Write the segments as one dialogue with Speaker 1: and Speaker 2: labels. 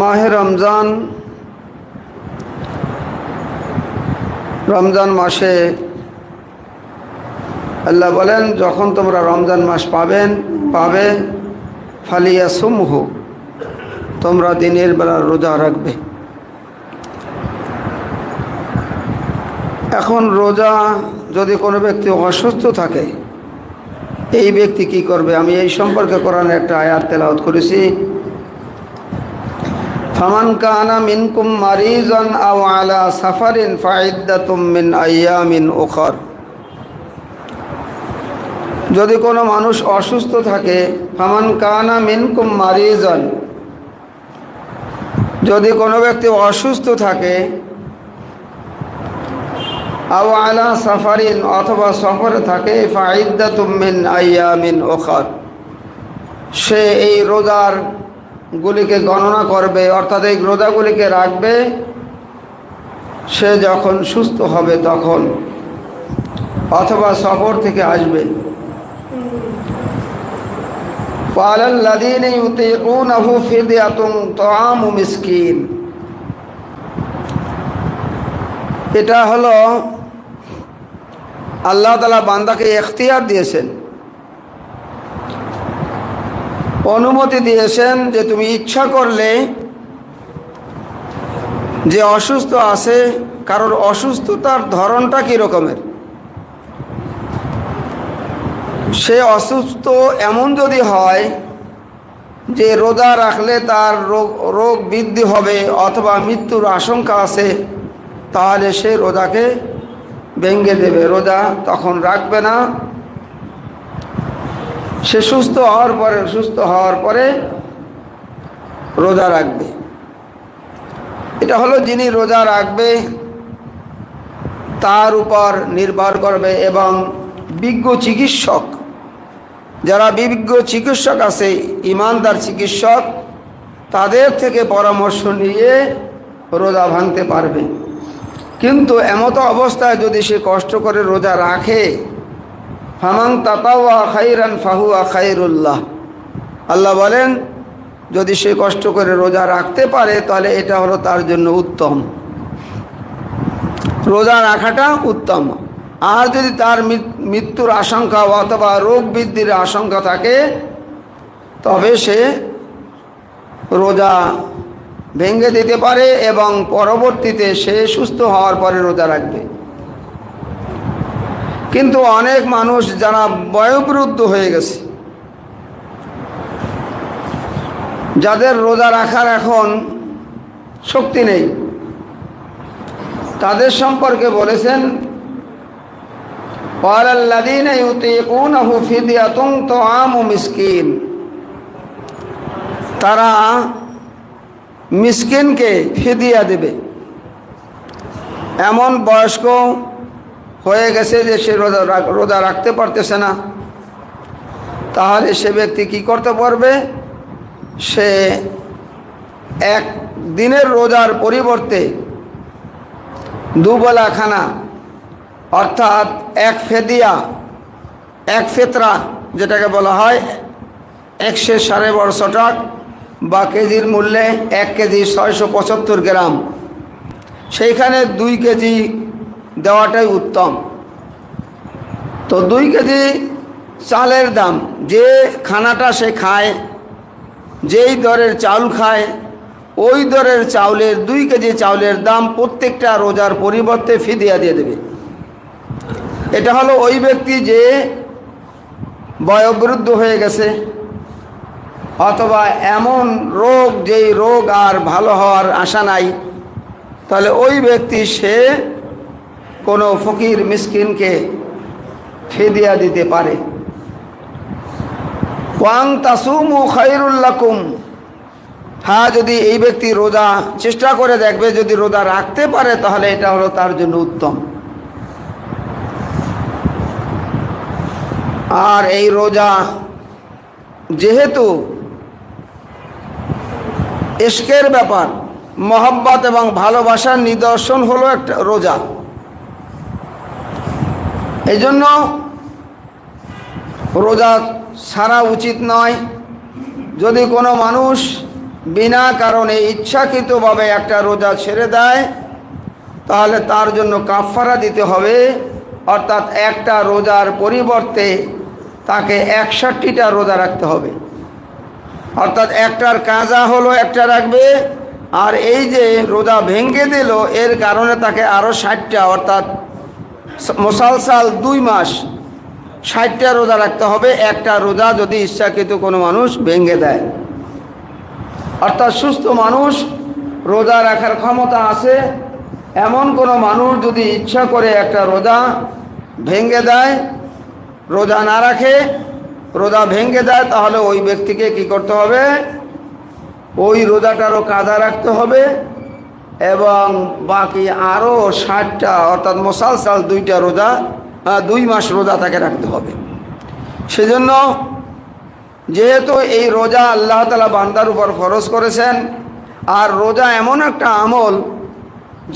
Speaker 1: মাহে রমজান রমজান মাসে আল্লাহ বলেন, যখন তোমরা রমজান মাস পাবেন, পাবে ফালিয়া সুমহু তোমরা দিনের বেলা রোজা রাখবে। এখন রোজা যদি কোনো ব্যক্তি অসুস্থ থাকে, এই ব্যক্তি কি করবে? আমি এই সম্পর্কে কোরআনে একটা আয়াত তেলাওয়াত করেছি। ফামান কানা মিনকুম মারিজান আও আলা সাফারিন ফাইদ্দাতুম মিন আইয়ামিন উখর। যদি কোনো মানুষ অসুস্থ থাকে, ফামান কানা মিনকুম মারিজান। যদি কোনো ব্যক্তি অসুস্থ থাকে, আও আলা সাফারিন অথবা সফরে থাকে, ফাইদ্দাতুম মিন আইয়ামিন উখর। সে এই রোজার গুলিকে গণনা করবে, অর্থাৎ এই রোজাগুলিকে রাখবে, সে যখন সুস্থ হবে তখন অথবা সফর থেকে আসবে। এটা হলো আল্লাহ তালা বান্দাকে এখতিয়ার দিয়েছেন। অনুমতি দিয়েছেন যে তুমি ইচ্ছা করলে যে অসুস্থ আছে, কারোর অসুস্থতার ধরনটা কী রকমের? সে অসুস্থ এমন যদি হয় যে রোজা রাখলে তার রোগ রোগ বৃদ্ধি হবে অথবা মৃত্যুর আশঙ্কা আছে, তাহলে সে রোজাকে ভেঙ্গে দেবে। রোজা তখন রাখবে না। সে সুস্থ হওয়ার পরে, সুস্থ হওয়ার পরে রোজা রাখবে। এটা হলো যিনি রোজা রাখবে, তার উপর নির্ভর করবে এবং বিজ্ঞ চিকিৎসক, যারা বিজ্ঞ চিকিৎসক আছে, ইমানদার চিকিৎসক, তাদের থেকে পরামর্শ নিয়ে রোজা ভাঙতে পারবে। কিন্তু এমতো অবস্থায় যদি সে কষ্ট করে রোজা রাখে ফামাং তাতাওয়া খাইরান ফাহুয়া খাইরুল্লাহ। আল্লাহ বলেন, যদি সে কষ্ট করে রোজা রাখতে পারে, তাহলে এটা হলো তার জন্য উত্তম। রোজা রাখাটা উত্তম। আর যদি তার মৃত্যুর আশঙ্কা অথবা রোগ বৃদ্ধির আশঙ্কা থাকে, তবে সে রোজা ভেঙে দিতে পারে এবং পরবর্তীতে সে সুস্থ হওয়ার পরে রোজা রাখবে। কিন্তু অনেক মানুষ যারা বয়োবৃদ্ধ হয়ে গেছে, যাদের রোজা রাখার এখন শক্তি নেই, তাদের সম্পর্কে বলেছেন তারা মিসকিনকে ফিদিয়া দেবে। এমন বয়স্ক হয়ে গেছে যে সে রোজা রোজা রাখতে পারতেছে না। তাহলে সে ব্যক্তি কি করতে পারবে? সে এক দিনের রোজার পরিবর্তে দুবেলা খানা, অর্থাৎ এক ফেদিয়া, এক ফেতরা, যেটাকে বলা হয়, একশো সাড়ে বারোশো টাক বা কেজির মূল্যে এক কেজি ছয়শো পঁচাত্তর গ্রাম। সেইখানে দুই কেজি দেওয়াটাই উত্তম। তো দুই কেজি চালের দাম, যে খানাটা সে খায়, যেই দরের চাউল খায়, ওই দরের চাউলের দুই কেজি চাউলের দাম প্রত্যেকটা রোজার পরিবর্তে ফিদিয়া দিয়ে দেবে। এটা হলো ওই ব্যক্তি যে বয়োবৃদ্ধ হয়ে গেছে, অথবা এমন রোগ যেই রোগ আর ভালো হওয়ার আশা নাই, তাহলে ওই ব্যক্তি সে কোনো ফকির মিসকিনকে ফেদিয়া দিতে পারে। ওয়াং তাসুমু খাইরুল্লাকুম হ্যাঁ যদি এই ব্যক্তি রোজা চেষ্টা করে দেখবে, যদি রোজা রাখতে পারে, তাহলে এটা হলো তার জন্য উত্তম। আর এই রোজা যেহেতু এশকের ব্যাপার, মহব্বত এবং ভালোবাসার নিদর্শন হলো একটা রোজা। এই জন্য রোজা সারা উচিত নয়। যদি কোনো মানুষ বিনা কারণে ইচ্ছাকৃতভাবে একটা রোজা ছেড়ে দেয়, তাহলে তার জন্য কাফফারা দিতে হবে। অর্থাৎ একটা রোজার পরিবর্তে তাকে একষট্টিটা রোজা রাখতে হবে। অর্থাৎ একটার কাজা হলো একটা রাখবে, আর এই যে রোজা ভেঙে দিল, এর কারণে তাকে আরও ষাটটা, অর্থাৎ মুসালসাল দুই মাস ষাটটা রোজা রাখতে হবে, একটা রোজা যদি ইচ্ছাকৃত কোনো মানুষ ভেঙে দেয়। অর্থাৎ সুস্থ মানুষ রোজা রাখার ক্ষমতা আছে, এমন কোনো মানুষ যদি ইচ্ছা করে একটা রোজা ভেঙে দেয়, রোজা না রাখে, রোজা ভেঙে দেয়, তাহলে ওই ব্যক্তিকে কি করতে হবে? ওই রোজাটারও কাদা রাখতে হবে। এবং বাকি আরও ষাটটা, অর্থাৎ মশালসাল দুইটা রোজা দুই মাস রোজা তাকে রাখতে হবে। সেজন্য যেহেতু এই রোজা আল্লাহ তালা বান্দার উপর ফরজ করেছেন, আর রোজা এমন একটা আমল,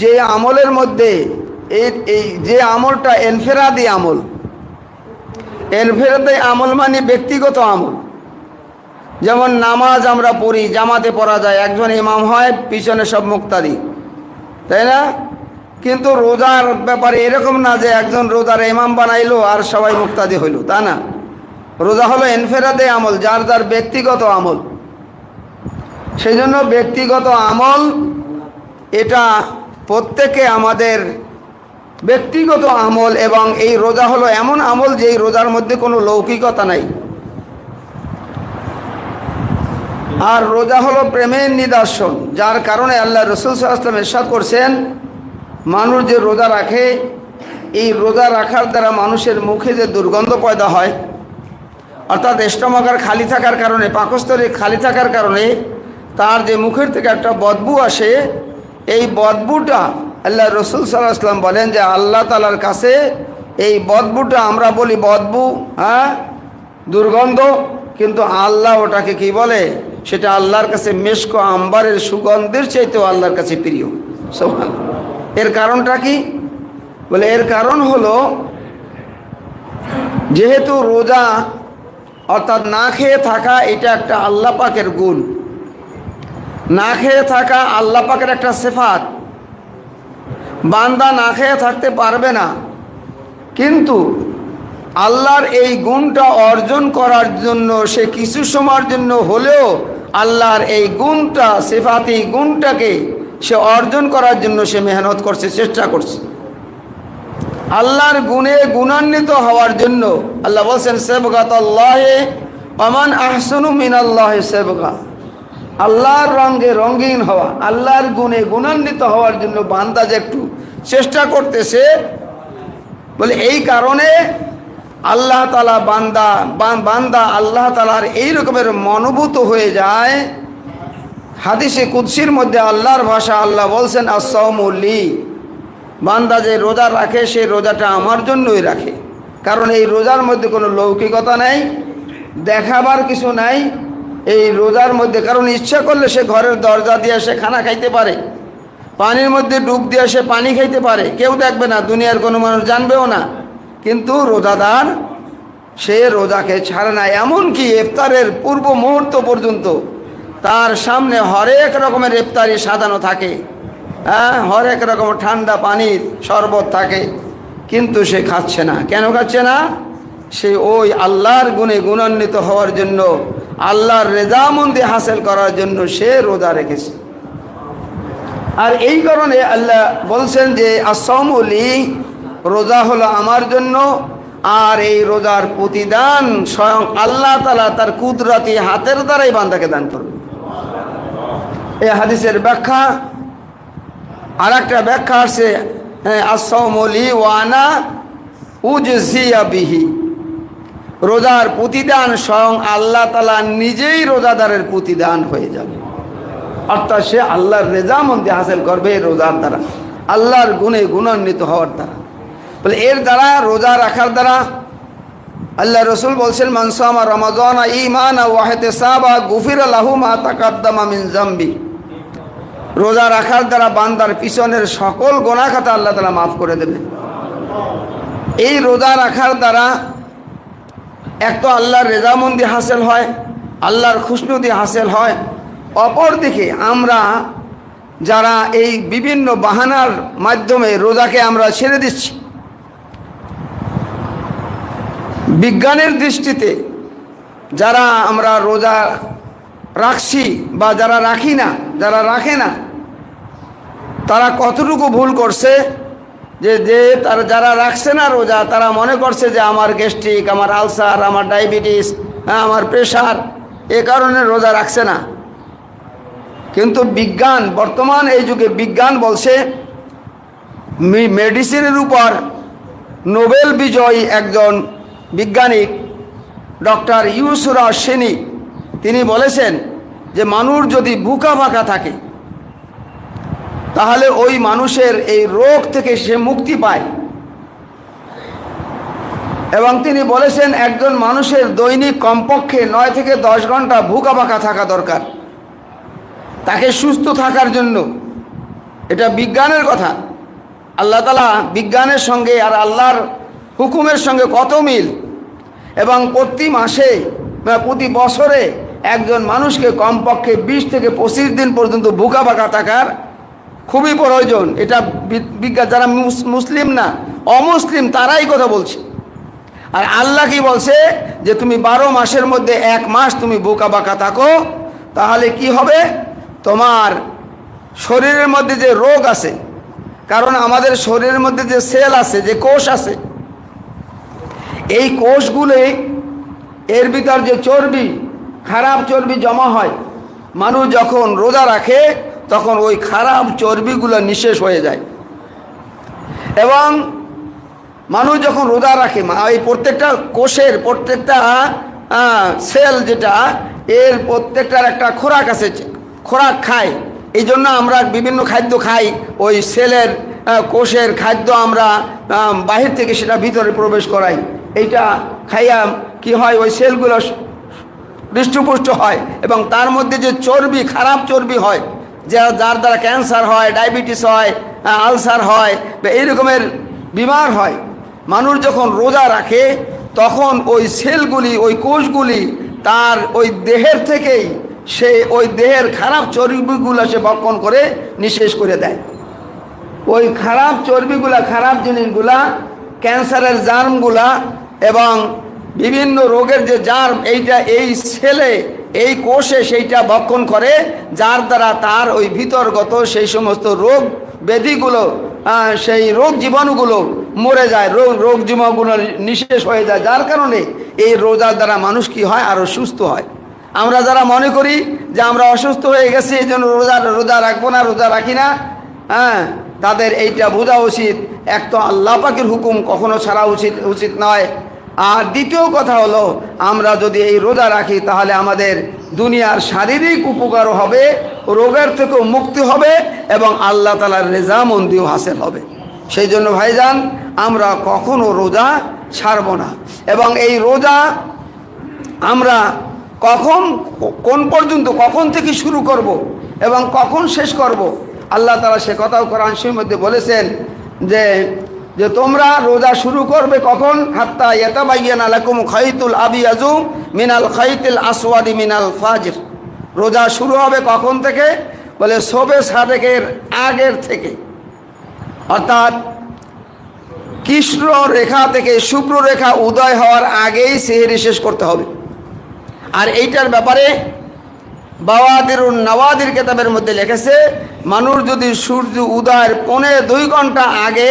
Speaker 1: যে আমলের মধ্যে এই যে আমলটা এনফেরাদি আমল এনফেরাদি আমল মানে ব্যক্তিগত আমল। যেমন নামাজ আমরা পড়ি, জামাতে পড়া যায়, একজন ইমাম হয়, পিছনে সব মুক্তাদি। তাই না? কিন্তু রোজার ব্যাপারে এরকম না যে একজন রোজার ইমাম বানাইলো আর সবাই মুক্তাদি হইল, তা না। রোজা হলো এনফেরাদে আমল, যার যার ব্যক্তিগত আমল। সেই জন্য ব্যক্তিগত আমল, এটা প্রত্যেকে আমাদের ব্যক্তিগত আমল এবং এই রোজা হলো এমন আমল যে এই রোজার মধ্যে কোনো লৌকিকতা নাই। আর রোজা হলো প্রেমের নিদর্শন, যার কারণে আল্লাহ রসুল সাল্লাম এরশাদ করছেন, মানুষ যে রোজা রাখে, এই রোজা রাখার দ্বারা মানুষের মুখে যে দুর্গন্ধ পয়দা হয়, অর্থাৎ স্টমাকার খালি থাকার কারণে, পাকস্থলী খালি থাকার কারণে তার যে মুখের থেকে একটা বদবু আসে, এই বদবুটা আল্লাহ রসুল সাল্লাহ আসলাম বলেন যে আল্লাহ তালার কাছে এই বদবুটা আমরা বলি বদবু হ্যাঁ দুর্গন্ধ, কিন্তু আল্লাহ ওটাকে কি বলে? সেটা আল্লাহর কাছে মেশকো আম্বারের সুগন্ধের চাইতেও আল্লাহর কাছে প্রিয়। সোহান এর কারণটা কি? বলে এর কারণ হলো, যেহেতু রোজা অর্থাৎ না খেয়ে থাকা, এটা একটা আল্লাহ পাকের গুণ। না খেয়ে থাকা আল্লাহ পাকের একটা সেফাত। বান্দা না খেয়ে থাকতে পারবে না। কিন্তু আল্লাহর এই গুণটা অর্জন করার জন্য, সে কিছু সময়ের জন্য হলেও আল্লাহর এই গুণটা, সেফাতি গুণটাকে সে অর্জন করার জন্য সে মেহনত করছে, চেষ্টা করছে। আল্লাহর গুণে গুণান্বিত হওয়ার জন্য আল্লাহ বলছেন, সেবগাত আল্লাহে অমান আহসনু মিন আল্লাহ সেবগা। আল্লাহর রঙে রঙিন হওয়া, আল্লাহর গুণে গুণান্বিত হওয়ার জন্য বান্দা যে একটু চেষ্টা করতেছে, বলে এই কারণে আল্লাহ তালা বান্দা বান্দা আল্লাহ তালার এই রকমের মনোভূত হয়ে যায়। হাদিসে কুৎসির মধ্যে আল্লাহর ভাষা আল্লাহ বলছেন আসৌমল্লি বান্দা যে রোজা রাখে সেই রোজাটা আমার জন্যই রাখে। কারণ এই রোজার মধ্যে কোনো লৌকিকতা নাই, দেখাবার কিছু নাই। এই রোজার মধ্যে কারণ ইচ্ছা করলে সে ঘরের দরজা দিয়ে সে খানা খাইতে পারে, পানির মধ্যে ডুব দিয়ে সে পানি খাইতে পারে। কেউ দেখবে না, দুনিয়ার কোনো মানুষ জানবেও না। কিন্তু রোজাদার, সে রোজাকে ছাড়ে না। এমনকি ইফতারের পূর্ব মুহূর্ত পর্যন্ত তার সামনে হরেক রকমের ইফতারি সাজানো থাকে। হ্যাঁ হরেক রকম ঠান্ডা পানির শরবত থাকে, কিন্তু সে খাচ্ছে না। কেন খাচ্ছে না? সে ওই আল্লাহর গুণে গুণান্বিত হওয়ার জন্য, আল্লাহর রেজামন্দি হাসিল করার জন্য সে রোজা রেখেছে। আর এই কারণে আল্লাহ বলছেন যে আসমলি রোজা হলো আমার জন্য, আর এই রোজার প্রতিদান স্বয়ং আল্লাহ তালা তার কুদরতি হাতের দ্বারাই বান্দাকে দান করবে। এই হাদিসের ব্যাখ্যা আর একটা ব্যাখ্যা আছে হ্যাঁ আসমলি ওয়ানা উজিয়া বিহি। রোজার প্রতিদান স্বয়ং আল্লাহ তালা নিজেই রোজাদারের প্রতিদান হয়ে যাবে। অর্থাৎ সে আল্লাহর রেজামন্দি হাসিল করবে রোজার দ্বারা, আল্লাহর গুণে গুণান্বিত হওয়ার দ্বারা। বলে, এর দ্বারা, রোজা রাখার দ্বারা আল্লাহ রসুল বলছেন মানসামা রমাজান ইমান ওয়াহেতে সাবা গুফির আল্লাহু মা তাকাদ্দামা মিন জাম্বি রোজা রাখার দ্বারা বান্দার পিছনের সকল গোনা খাতা আল্লাহ তালা মাফ করে দেবে এই রোজা রাখার দ্বারা এক তো আল্লাহর রেজামন্দি হাসিল হয়, আল্লাহর খুশনুদি হাসিল হয়। অপরদিকে আমরা যারা এই বিভিন্ন বাহানার মাধ্যমে রোজাকে আমরা ছেড়ে দিচ্ছি বিজ্ঞানের দৃষ্টিতে যারা আমরা রোজা রাখছি বা যারা রাখি না, যারা রাখে না, তারা কতটুকু ভুল করছে? যে যে তারা যারা রাখছে না রোজা, তারা মনে করছে যে আমার গ্যাস্ট্রিক, আমার আলসার, আমার ডায়াবেটিস হ্যাঁ আমার প্রেশার, এ কারণে রোজা রাখছে না। কিন্তু বিজ্ঞান, বর্তমান এই যুগে বিজ্ঞান বলছে মেডিসিনের উপর নোবেল বিজয়ী একজন বিজ্ঞানিক ডক্টর ইউসুরা সেনী, তিনি বলেছেন যে মানুষ যদি বুকা বাঁকা থাকে, তাহলে ওই মানুষের এই রোগ থেকে সে মুক্তি পায়। এবং তিনি বলেছেন একজন মানুষের দৈনিক কমপক্ষে নয় থেকে দশ ঘণ্টা ভুকা বাঁকা থাকা দরকার। তাকে সুস্থ থাকার জন্য। এটা বিজ্ঞানের কথা। আল্লাহ তালা বিজ্ঞানের সঙ্গে আর আল্লাহর হুকুমের সঙ্গে কত মিল? এবং প্রতি মাসে বা প্রতি বছরে একজন মানুষকে কমপক্ষে বিশ থেকে পঁচিশ দিন পর্যন্ত বুকা বাঁকা থাকার খুবই প্রয়োজন। এটা বিজ্ঞান যারা মুস- মুসলিম না, অমুসলিম তারাই কথা বলছে। আর আল্লাহ কি বলছে? যে তুমি বারো মাসের মধ্যে এক মাস তুমি বোকা বাঁকা থাকো, তাহলে কি হবে? তোমার শরীরের মধ্যে যে রোগ আছে, কারণ আমাদের শরীরের মধ্যে যে সেল আছে, যে কোষ আছে এই কোষগুলি, এর ভিতর যে চর্বি, খারাপ চর্বি জমা হয়, মানুষ যখন রোজা রাখে, তখন ওই খারাপ চর্বিগুলো নিঃশেষ হয়ে যায়। এবং মানুষ যখন রোজা রাখে এই প্রত্যেকটা কোষের প্রত্যেকটা সেল যেটা, এর প্রত্যেকটার একটা খোরাক আছে, খোরাক খায়। এই জন্য আমরা বিভিন্ন খাদ্য খাই, ওই সেলের কোষের খাদ্য আমরা বাহির থেকে সেটা ভিতরে প্রবেশ করাই। এইটা খাইয়া কি হয়? ওই সেলগুলো হৃষ্টপুষ্ট হয় এবং তার মধ্যে যে চর্বি, খারাপ চর্বি হয়, যা, যার দ্বারা ক্যান্সার হয়, ডায়াবেটিস হয় আলসার হয়, বা এই রকমের বিমার হয়, মানুষ যখন রোজা রাখে, তখন ওই সেলগুলি, ওই কোষগুলি তার ওই দেহের থেকেই সে ওই দেহের খারাপ চর্বিগুলো সে বক্ষণ করে, নিঃশেষ করে দেয়। ওই খারাপ চর্বিগুলা, খারাপ জিনিসগুলা, ক্যান্সারের জার্মগুলা এবং বিভিন্ন রোগের যে জার্ম, এইটা এই ছেলে, এই কোষে সেইটা বক্ষণ করে, যার দ্বারা তার ওই ভিতরগত সেই সমস্ত রোগ ব্যাধিগুলো সেই রোগ জীবাণুগুলো মরে যায়, রোগ রোগ জীবাণুগুলো নিঃশেষ হয়ে যায়। যার কারণে এই রোজার দ্বারা মানুষ কি হয়? আরও সুস্থ হয়। আমরা যারা মনে করি যে আমরা অসুস্থ হয়ে গেছি, এই জন্য রোজা রোজা রাখব না, রোজা রাখি না হ্যাঁ তাদের এইটা বোঝা উচিত এক তো আল্লাহ পাকের হুকুম কখনো ছাড়া উচিত উচিত নয়। আর দ্বিতীয় কথা হলো, আমরা যদি এই রোজা রাখি, তাহলে আমাদের দুনিয়ার শারীরিক উপকারও হবে, রোগের থেকেও মুক্তি হবে এবং আল্লাহ তালার রেজামন্দিও হাসিল হবে। সেই জন্য ভাইজান, আমরা কখনো রোজা ছাড়ব না এবং এই রোজা আমরা কখন, কোন পর্যন্ত, কখন থেকে শুরু করব এবং কখন শেষ করব, আল্লাহ তালা সে কথাও শরীফের মধ্যে বলেছেন যে যে তোমরা রোজা শুরু করবে কখন? হাত্তা ইয়াতাবাইয়ান আলাকুম খাইতুল আবিয়াজু মিনাল খাইতুল আসওয়াদি মিনাল ফাজির। রোজা শুরু হবে কখন থেকে? বলে সবে সাদেকের আগের থেকে। অর্থাৎ কৃষ্ণ রেখা থেকে শুক্র রেখা উদয় হওয়ার আগেই সেহেরি শেষ করতে হবে। আর এইটার ব্যাপারে বাওয়াদির নওয়াদির কেতাবের মধ্যে লেখেছে, মানুষ যদি সূর্য উদয়ের পৌনে দুই ঘণ্টা আগে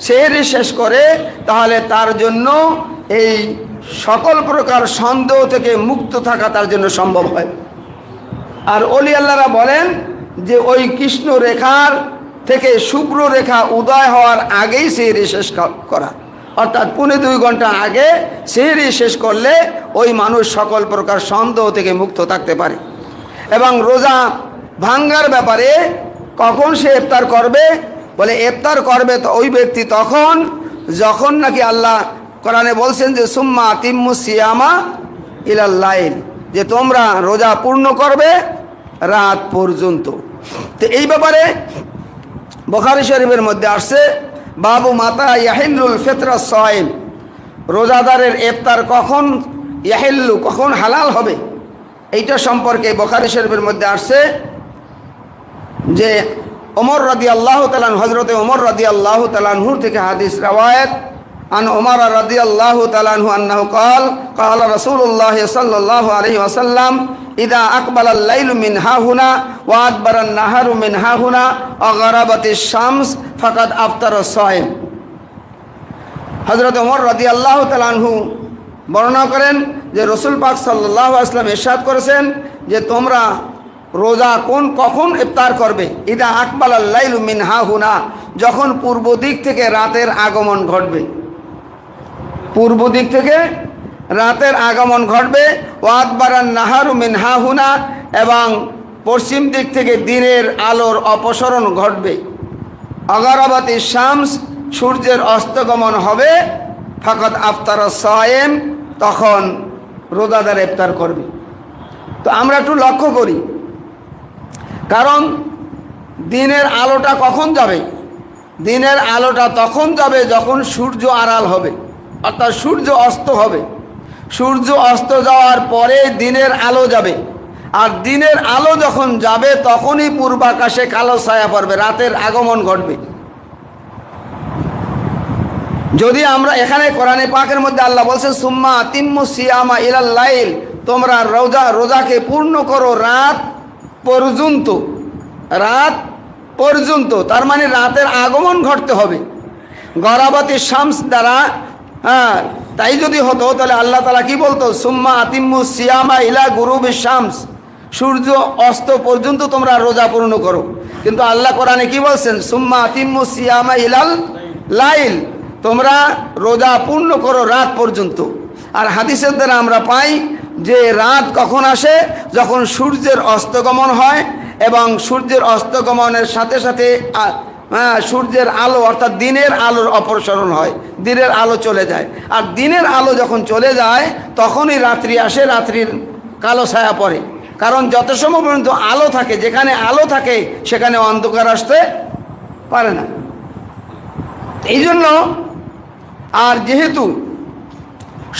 Speaker 1: সেহেরি শেষ করে, তাহলে তার জন্য এই সকল প্রকার সন্দেহ থেকে মুক্ত থাকা তার জন্য সম্ভব হয়। আর অলি আল্লাহরা বলেন যে ওই কৃষ্ণ রেখার থেকে শুক্র রেখা উদয় হওয়ার আগেই সেহরি শেষ করা। অর্থাৎ পুনে দুই ঘণ্টা আগে সেহরি শেষ করলে ওই মানুষ সকল প্রকার সন্দেহ থেকে মুক্ত থাকতে পারে। এবং রোজা ভাঙ্গার ব্যাপারে কখন সে ইফতার করবে? বলে, ইফতার করবে তো ওই ব্যক্তি তখন, যখন নাকি আল্লাহ কোরআনে বলছেন যে, সুম্মা তিম্মু সিয়ামা ইলাল্লাইল যে তোমরা রোজা পূর্ণ করবে রাত পর্যন্ত। তো এই ব্যাপারে বখারি শরীফের মধ্যে আসছে, বাবু মাতা ইয়াহিল্লুল ফেতরা সয়েম রোজাদারের ইফতার কখন ইয়াহিল্লু, কখন হালাল হবে? এইটা সম্পর্কে বখারি শরীফের মধ্যে আসছে যে ওমর রদি আল্লাহ তালান হজরতে ওমর রাদি আল্লাহ তালানহুর থেকে হাদিস রাওয়ায়ত, আন ওমর রাদি আল্লাহ তালানহু আন্নাহ কল, কাল রসুল্লাহ সাল্লাহ আলহি আসাল্লাম ইদা আকবাল লাইলু মিন হাহুনা ওয়াদবার নাহারু মিন হাহুনা অগরাবতি শামস ফকাত আফতার সাহেব হজরত ওমর রদি আল্লাহ তালানহু বর্ণনা করেন যে রসুল পাক সাল্লাহ আসলাম এরশাদ করেছেন যে তোমরা রোজা কোন কখন ইফতার করবে? ইদা আকবাল আল্লাইলু মিন হা হুনা, যখন পূর্ব দিক থেকে রাতের আগমন ঘটবে। পূর্ব দিক থেকে রাতের আগমন ঘটবে। ওয়াদবারান নাহারু মিন হা হুনা, এবং পশ্চিম দিক থেকে দিনের আলোর অপসরণ ঘটবে। অগরবতী শামস, সূর্যের অস্তগমন হবে। ফাকত আফতার সায়েম তখন রোজাদার ইফতার করবে। তো আমরা একটু লক্ষ্য করি, কারণ দিনের আলোটা কখন যাবে? দিনের আলোটা তখন যাবে যখন সূর্য আড়াল হবে, অর্থাৎ সূর্য অস্ত হবে। সূর্য অস্ত যাওয়ার পরে দিনের আলো যাবে। আর দিনের আলো যখন যাবে, তখনই পূর্বাকাশে কালো ছায়া পড়বে, রাতের আগমন ঘটবে। যদি আমরা এখানে কোরআনে পাকের মধ্যে আল্লাহ বলছে, সুম্মা তিম্মু সিয়ামা ইলাল্লাইল তোমরা রোজা, রোজাকে পূর্ণ করো রাত পর্যন্ত রাত পর্যন্ত। তার মানে রাতের আগমন ঘটতে হবে। গরাবতী শামস দ্বারা হ্যাঁ তাই যদি হতো, তাহলে আল্লাহ তালা কি বলতো? সুম্মা আতিম্মু সিয়ামা ইলা গুরুবি শামস সূর্য অস্ত পর্যন্ত তোমরা রোজা পূর্ণ করো। কিন্তু আল্লাহ কোরআনে কি বলছেন? সুম্মা আতিম্মু সিয়ামা ইলাল লাইল তোমরা রোজা পূর্ণ করো রাত পর্যন্ত। আর হাদিসের দ্বারা আমরা পাই যে রাত কখন আসে? যখন সূর্যের অস্তগমন হয় এবং সূর্যের অস্তগমনের সাথে সাথে সূর্যের আলো অর্থাৎ দিনের আলোর অপসরণ হয়, দিনের আলো চলে যায়। আর দিনের আলো যখন চলে যায়, তখনই রাত্রি আসে, রাত্রির কালো ছায়া পড়ে। কারণ যত সময় পর্যন্ত আলো থাকে, যেখানে আলো থাকে, সেখানে অন্ধকার আসতে পারে না। এই জন্য আর যেহেতু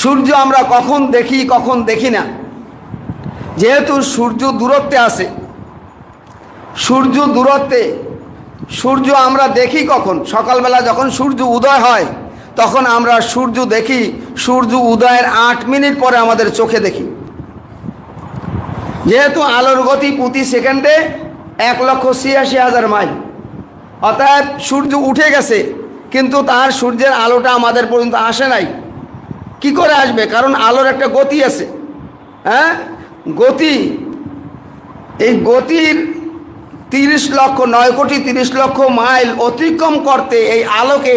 Speaker 1: সূর্য আমরা কখন দেখি কখন দেখি না, যেহেতু সূর্য দূরত্বে আছে, সূর্য দূরত্বে, সূর্য আমরা দেখি কখন? সকালবেলা যখন সূর্য উদয় হয়, তখন আমরা সূর্য দেখি, সূর্য উদয়ের আট মিনিট পরে আমাদের চোখে দেখি। যেহেতু আলোর গতি প্রতি সেকেন্ডে এক লক্ষ ছিয়াশি হাজার মাইল অর্থাৎ সূর্য উঠে গেছে কিন্তু তার সূর্যের আলোটা আমাদের পর্যন্ত আসে নাই। কি করে আসবে? কারণ আলোর একটা গতি আছে। হ্যাঁ? গতি, এই গতির তিরিশ লক্ষ, নয় কোটি তিরিশ লক্ষ মাইল অতিক্রম করতে এই আলোকে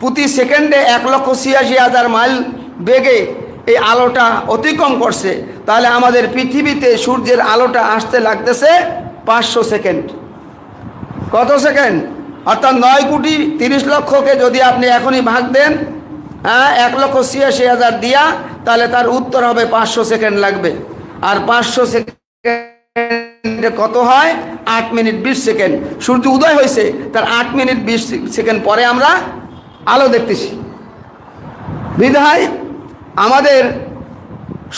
Speaker 1: প্রতি সেকেন্ডে এক লক্ষ ছিয়াশি হাজার মাইল বেগে এই আলোটা অতিক্রম করছে। তাহলে আমাদের পৃথিবীতে সূর্যের আলোটা আসতে লাগতেছে পাঁচশো সেকেন্ড। কত সেকেন্ড? অর্থাৎ নয় কোটি তিরিশ লক্ষকে যদি আপনি এখনই ভাগ দেন হ্যাঁ এক লক্ষ ছিয়াশি হাজার দিয়া, তাহলে তার উত্তর হবে পাঁচশো সেকেন্ড লাগবে। আর পাঁচশো সেকেন্ড কত হয়? আট মিনিট বিশ সেকেন্ড। সূর্য উদয় হয়েছে, তার আট মিনিট বিশ সেকেন্ড পরে আমরা আলো দেখতেছি। বিধায় আমাদের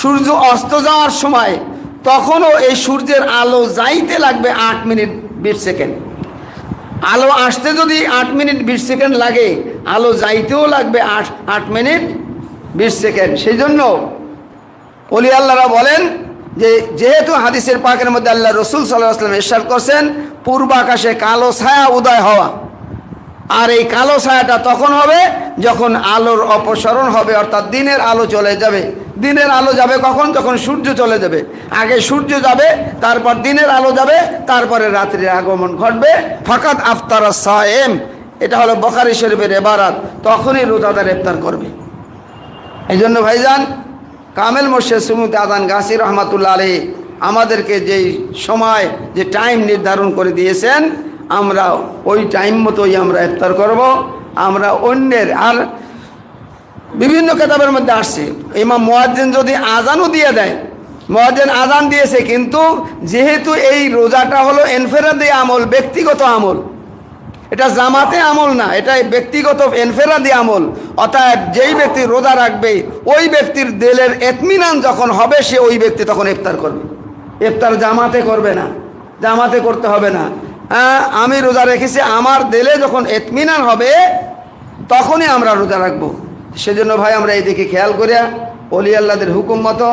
Speaker 1: সূর্য অস্ত যাওয়ার সময় তখনও এই সূর্যের আলো যাইতে লাগবে আট মিনিট বিশ সেকেন্ড। আলো আসতে যদি আট মিনিট, বিশ সেকেন্ড লাগে, আলো যাইতেও লাগবে আট আট মিনিট, বিশ সেকেন্ড। সেই জন্য অলি আল্লাহরা বলেন যে, যেহেতু হাদিসের পাকের মধ্যে আল্লাহ রসুল সাল্লাহ আসলাম ইরশাদ করছেন পূর্ব আকাশে কালো ছায়া উদয় হওয়া। আর এই কালো ছায়াটা তখন হবে যখন আলোর অপসরণ হবে, অর্থাৎ দিনের আলো চলে যাবে। দিনের আলো যাবে কখন? যখন সূর্য চলে যাবে। আগে সূর্য যাবে, তারপর দিনের আলো যাবে, তারপরে রাত্রির আগমন ঘটবে। ফাকাত আফতার সায়েম। এটা হলো বখারি শরীফের এবারাত। তখনই রোজাদার ইফতার করবে। এই জন্য ভাইজান, কামেল মোর্শেদ সুমুতে আদান গাছি রহমাতুল্লাহ আলী আমাদেরকে যেই সময়, যে টাইম নির্ধারণ করে দিয়েছেন আমরা ওই টাইম মতোই আমরা ইফতার করব। আমরা অন্যের আর বিভিন্ন কেতাবের মধ্যে আসছে। ইমাম মোয়াজ্জেন যদি আজানও দিয়ে দেয়, মোয়াজ্জেন আজান দিয়েছে কিন্তু যেহেতু এই রোজাটা হলো এনফেরাদি আমল, ব্যক্তিগত আমল। এটা জামাতে আমল না, এটা ব্যক্তিগত এনফেরাদি আমল। অর্থাৎ যেই ব্যক্তি রোজা রাখবে, ওই ব্যক্তির দেলের এতমিনান যখন হবে, সে ওই ব্যক্তি তখন ইফতার করবে। ইফতার জামাতে করবে না, জামাতে করতে হবে না। আমি রোজা রেখেছি, আমার দেলে যখন এতমিনান হবে, তখনই আমরা রোজা রাখব। সেজন্য ভাই, আমরা এই দিকে খেয়াল করিয়া অলি আল্লাহদের হুকুম মতো,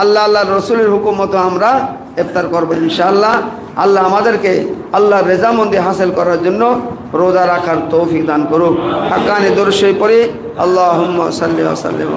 Speaker 1: আল্লাহ আল্লাহ রসুলের হুকুম মতো আমরা ইফতার করব ইনশাআল্লাহ। আল্লাহ আমাদেরকে আল্লাহ রেজামন্দি হাসিল করার জন্য রোজা রাখার তৌফিক দান করুক। হাক্কানি দর্শই পড়ি আল্লাহ সাল্লি সাল্লিম।